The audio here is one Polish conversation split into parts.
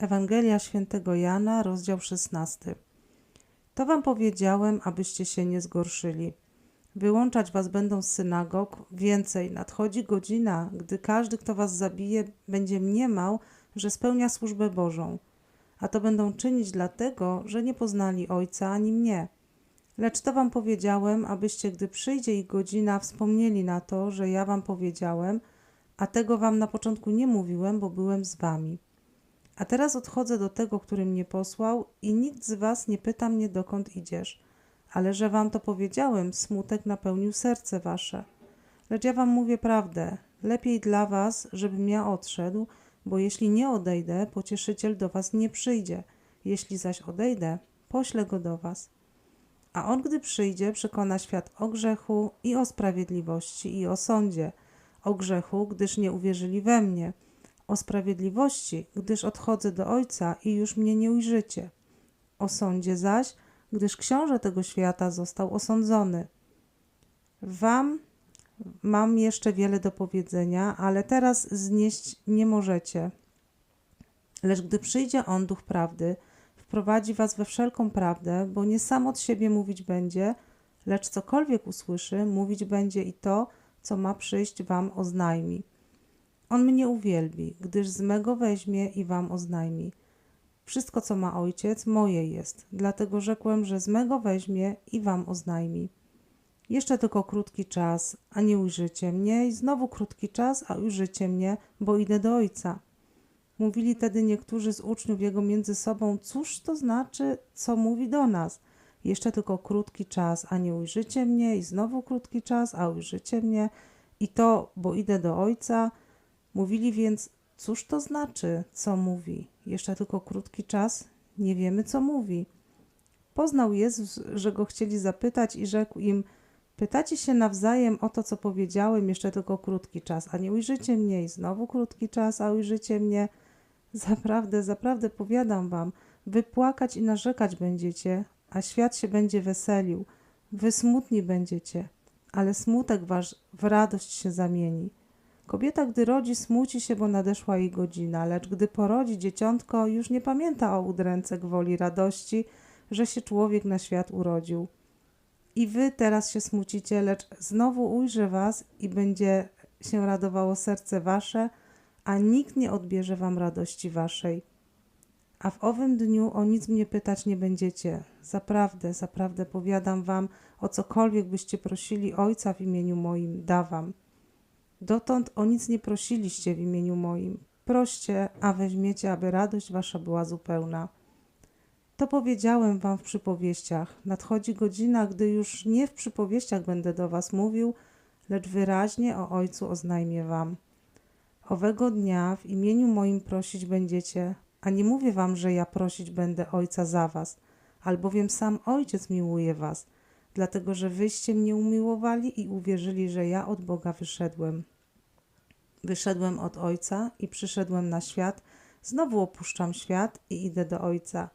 Ewangelia świętego Jana, rozdział 16. To wam powiedziałem, abyście się nie zgorszyli. Wyłączać was będą z synagog. Więcej, nadchodzi godzina, gdy każdy, kto was zabije, będzie mniemał, że spełnia służbę Bożą. A to będą czynić dlatego, że nie poznali Ojca ani mnie. Lecz to wam powiedziałem, abyście, gdy przyjdzie ich godzina, wspomnieli na to, że ja wam powiedziałem, a tego wam na początku nie mówiłem, bo byłem z wami. A teraz odchodzę do tego, który mnie posłał, i nikt z was nie pyta mnie, dokąd idziesz. Ale że wam to powiedziałem, smutek napełnił serce wasze. Lecz ja wam mówię prawdę. Lepiej dla was, żebym ja odszedł, bo jeśli nie odejdę, pocieszyciel do was nie przyjdzie. Jeśli zaś odejdę, poślę go do was. A on, gdy przyjdzie, przekona świat o grzechu i o sprawiedliwości i o sądzie. O grzechu, gdyż nie uwierzyli we mnie. O sprawiedliwości, gdyż odchodzę do Ojca i już mnie nie ujrzycie. O sądzie zaś, gdyż książę tego świata został osądzony. Wam mam jeszcze wiele do powiedzenia, ale teraz znieść nie możecie. Lecz gdy przyjdzie On, Duch Prawdy, wprowadzi was we wszelką prawdę, bo nie sam od siebie mówić będzie, lecz cokolwiek usłyszy, mówić będzie i to, co ma przyjść wam oznajmi. On mnie uwielbi, gdyż z mego weźmie i wam oznajmi. Wszystko, co ma ojciec, moje jest, dlatego rzekłem, że z mego weźmie i wam oznajmi. Jeszcze tylko krótki czas, a nie ujrzycie mnie, i znowu krótki czas, a ujrzycie mnie, bo idę do ojca. Mówili tedy niektórzy z uczniów jego między sobą, cóż to znaczy, co mówi do nas? Jeszcze tylko krótki czas, a nie ujrzycie mnie, i znowu krótki czas, a ujrzycie mnie, i to, bo idę do ojca. Mówili więc, cóż to znaczy, co mówi? Jeszcze tylko krótki czas, nie wiemy, co mówi. Poznał Jezus, że go chcieli zapytać, i rzekł im, Pytacie się nawzajem o to, co powiedziałem, jeszcze tylko krótki czas, a nie ujrzycie mnie i znowu krótki czas, a ujrzycie mnie. Zaprawdę, zaprawdę powiadam wam, wy płakać i narzekać będziecie, a świat się będzie weselił. Wy smutni będziecie, ale smutek wasz w radość się zamieni. Kobieta, gdy rodzi, smuci się, bo nadeszła jej godzina, lecz gdy porodzi dzieciątko, już nie pamięta o udręce gwoli radości, że się człowiek na świat urodził. I wy teraz się smucicie, lecz znowu ujrzę was i będzie się radowało serce wasze, a nikt nie odbierze wam radości waszej. A w owym dniu o nic mnie pytać nie będziecie. Zaprawdę, zaprawdę powiadam wam, o cokolwiek byście prosili Ojca w imieniu moim, dawam. Dotąd o nic nie prosiliście w imieniu moim. Proście, a weźmiecie, aby radość wasza była zupełna. To powiedziałem wam w przypowieściach. Nadchodzi godzina, gdy już nie w przypowieściach będę do was mówił, lecz wyraźnie o Ojcu oznajmię wam. Owego dnia w imieniu moim prosić będziecie, a nie mówię wam, że ja prosić będę Ojca za was, albowiem sam Ojciec miłuje was, dlatego że wyście mnie umiłowali i uwierzyli, że ja od Boga wyszedłem. Wyszedłem od Ojca i przyszedłem na świat, znowu opuszczam świat i idę do Ojca.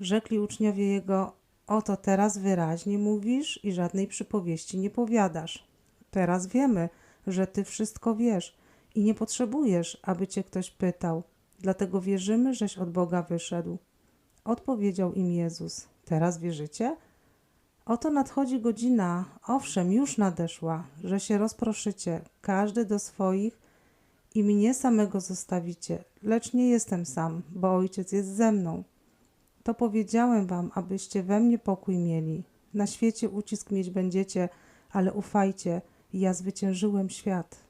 Rzekli uczniowie Jego, oto teraz wyraźnie mówisz i żadnej przypowieści nie powiadasz. Teraz wiemy, że Ty wszystko wiesz i nie potrzebujesz, aby Cię ktoś pytał. Dlatego wierzymy, żeś od Boga wyszedł. Odpowiedział im Jezus, teraz wierzycie? Oto nadchodzi godzina, owszem, już nadeszła, że się rozproszycie, każdy do swoich i mnie samego zostawicie, lecz nie jestem sam, bo Ojciec jest ze mną. To powiedziałem wam, abyście we mnie pokój mieli. Na świecie ucisk mieć będziecie, ale ufajcie, ja zwyciężyłem świat.